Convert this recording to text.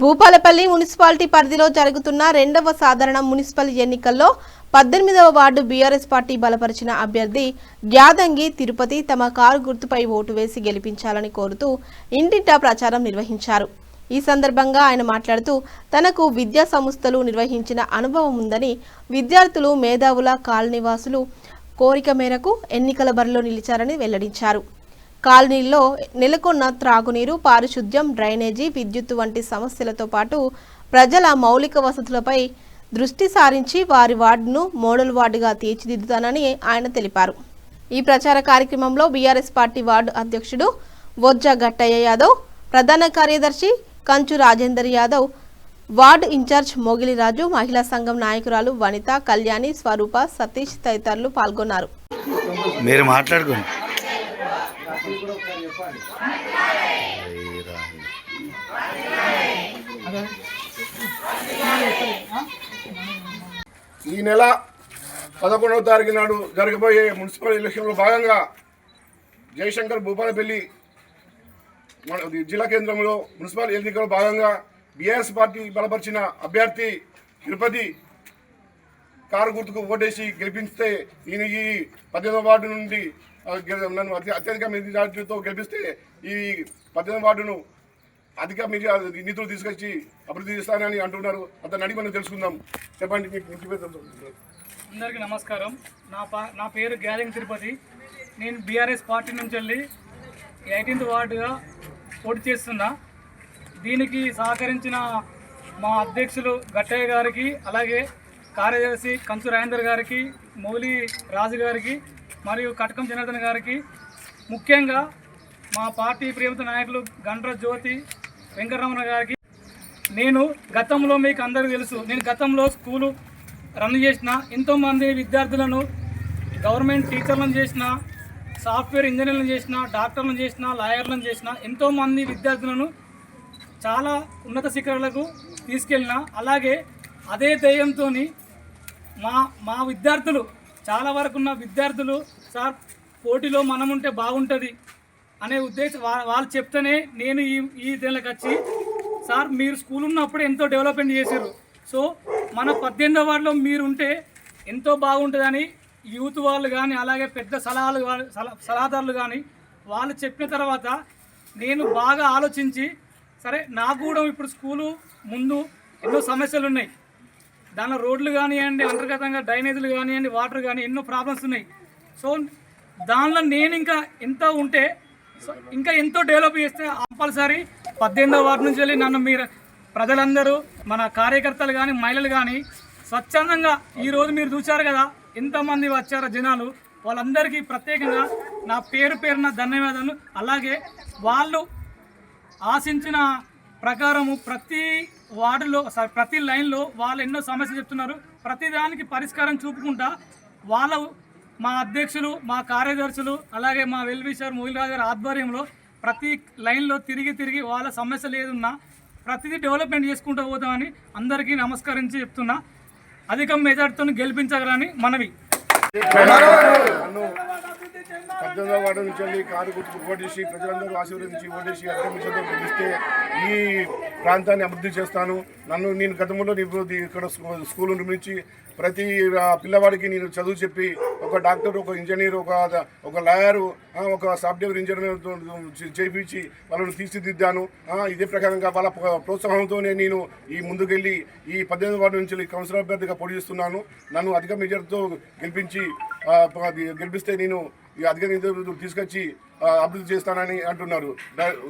Bhupalpally municipality పరిధిలో జరుగుతున్న రెండవ సాధారణ మున్సిపల్ ఎన్నికల్లో పద్దెనిమిదవ వార్డు బీఆర్ఎస్ పార్టీ బలపరిచిన అభ్యర్థి గ్యాదంగి తిరుపతి తమ కారు గుర్తుపై ఓటు వేసి గెలిపించాలని కోరుతూ ఇంటింటా ప్రచారం నిర్వహించారు. ఈ సందర్భంగా ఆయన మాట్లాడుతూ తనకు విద్యా సంస్థలు నిర్వహించిన అనుభవం ఉందని విద్యార్థులు మేధావుల కాలనీవాసులు కోరిక మేరకు ఎన్నికల బరిలో నిలిచారని వెల్లడించారు. కాలనీల్లో నెలకొన్న త్రాగునీరు పారిశుద్ధ్యం డ్రైనేజీ విద్యుత్ వంటి సమస్యలతో పాటు ప్రజల మౌలిక వసతులపై దృష్టి సారించి వారి వార్డును మోడల్ వార్డుగా తీర్చిదిద్దుతానని ఆయన తెలిపారు. ఈ ప్రచార కార్యక్రమంలో బీఆర్ఎస్ పార్టీ వార్డు అధ్యక్షుడు వొజ్జ గట్టయ్య యాదవ్ ప్రధాన కార్యదర్శి కంచు రాజేందర్ యాదవ్ వార్డు ఇన్ఛార్జ్ మోగిలిరాజు మహిళా సంఘం నాయకురాలు వనిత కళ్యాణి స్వరూప సతీష్ తదితరులు పాల్గొన్నారు. మీరు మాట్లాడుకోండి. ఈ నెల పదకొండవ తారీఖు నాడు జరగబోయే మున్సిపల్ ఎలక్షన్లో భాగంగా జయశంకర్ భూపాలపల్లి మన జిల్లా కేంద్రంలో మున్సిపల్ ఎన్నికల్లో భాగంగా బీఆర్ఎస్ పార్టీ బలపరిచిన అభ్యర్థి తిరుపతి కారు గుర్తుకు ఓటేసి గెలిపిస్తే నేను ఈ పద్దెనిమిదవ వార్డు నుండి నన్ను అత్యధిక మెజార్టీతో గెలిపిస్తే ఈ పద్దెనిమిది వార్డును అధిక మెజా నిధులు తీసుకొచ్చి అభివృద్ధి చేస్తానని అంటున్నారు. అతను అడిగి మనం తెలుసుకుందాం. చెప్పండి మీకు అందరికీ నమస్కారం. నా పా నా పేరు గ్యాలింగ్ తిరుపతి. నేను బీఆర్ఎస్ పార్టీ నుంచి వెళ్ళి ఎయిటీన్త్ వార్డుగా పోటీ చేస్తున్నా. దీనికి సహకరించిన మా అధ్యక్షులు గట్టయ్య గారికి అలాగే కార్యదర్శి కంచు రాజేందర్ గారికి మౌలి రాజు గారికి మరియు కటకం జనార్దన్ గారికి. ముఖ్యంగా మా పార్టీ ప్రేమిత నాయకులు గండ్ర జ్యోతి వెంకటరమణ గారికి. నేను గతంలో మీకు అందరికీ తెలుసు నేను గతంలో స్కూలు రన్ చేసిన ఎంతోమంది విద్యార్థులను గవర్నమెంట్ టీచర్లను చేసిన సాఫ్ట్వేర్ ఇంజనీర్లను చేసిన డాక్టర్లను చేసిన లాయర్లను చేసిన ఎంతోమంది విద్యార్థులను చాలా ఉన్నత శిఖరాలకు తీసుకెళ్ళిన అలాగే అదే ధ్యేయంతో మా మా విద్యార్థులు చాలా వరకు ఉన్న విద్యార్థులు సార్ పోటీలో మనం ఉంటే బాగుంటుంది అనే ఉద్దేశం వాళ్ళు చెప్తేనే నేను ఈ ఈ దీనికి వచ్చి సార్ మీరు స్కూల్ ఉన్నప్పుడు ఎంతో డెవలప్మెంట్ చేశారు. సో మన పద్దెనిమిదో వార్డులో మీరు ఉంటే ఎంతో బాగుంటుందని యూత్ వాళ్ళు కానీ అలాగే పెద్ద సలహాలు సలహాదారులు కానీ వాళ్ళు చెప్పిన తర్వాత నేను బాగా ఆలోచించి సరే నాకు కూడా ఇప్పుడు స్కూలు ముందు ఎన్నో సమస్యలు ఉన్నాయి. దానిలో రోడ్లు కానివ్వండి అంతర్గతంగా డ్రైనేజీలు కానివ్వండి వాటర్ కానీ ఎన్నో ప్రాబ్లమ్స్ ఉన్నాయి. సో దానిలో నేను ఇంకా ఎంత ఉంటే సో ఇంకా ఎంతో డెవలప్ చేస్తే కంపల్సరీ పద్దెనిమిదో వార్డు నుంచి వెళ్ళి నన్ను మీరు ప్రజలందరూ మన కార్యకర్తలు కానీ మహిళలు కానీ స్వచ్ఛందంగా ఈరోజు మీరు చూశారు కదా ఎంతమంది వచ్చారో జనాలు వాళ్ళందరికీ ప్రత్యేకంగా నా పేరు పేరున ధన్యవాదాలు. అలాగే వాళ్ళు ఆశించిన ప్రకారము ప్రతి వార్డులో సారీ ప్రతి లైన్లో వాళ్ళు ఎన్నో సమస్యలు చెప్తున్నారు. ప్రతిదానికి పరిష్కారం చూపుకుంటా వాళ్ళ మా అధ్యక్షులు మా కార్యదర్శులు అలాగే మా వెల్విషర్ మోహిల్రాజు గారి ఆధ్వర్యంలో ప్రతి లైన్లో తిరిగి తిరిగి వాళ్ళ సమస్యలు ఏదున్నా ప్రతిదీ డెవలప్మెంట్ చేసుకుంటూ పోతామని అందరికీ నమస్కరించి చెప్తున్నా. అధిక మెజార్టీతో గెలిపించగలని మనవి. పద్దెనిమిదవ వార్డు నుంచి వెళ్ళి కారు గుర్తు ఓటేసి ప్రజలందరూ ఆశీర్వదించి ఓటేసి అధిగమించడం గెలిస్తే ఈ ప్రాంతాన్ని అభివృద్ధి చేస్తాను. నన్ను నేను గతంలో ఇక్కడ స్కూ- స్కూల్ నిర్మించి ప్రతి పిల్లవాడికి నేను చదువు చెప్పి ఒక డాక్టర్ ఒక ఇంజనీర్ ఒక ఒక లాయరు ఒక సాఫ్ట్వేర్ ఇంజనీర్ చేయించి వాళ్ళని తీర్చిదిద్దాను. ఇదే ప్రకారంగా వాళ్ళ ప్ర- ప్రోత్సాహంతోనే నేను ఈ ముందుకెళ్ళి ఈ పద్దెనిమిది వార్డు నుంచి కౌన్సిలర్ అభ్యర్థిగా పోటీ చేస్తున్నాను. నన్ను అధిక మెజార్టీతో గెలిపించి గెలిపిస్తే నేను అధిక నిధులు తీసుకొచ్చి అభివృద్ధి చేస్తానని అంటున్నారు.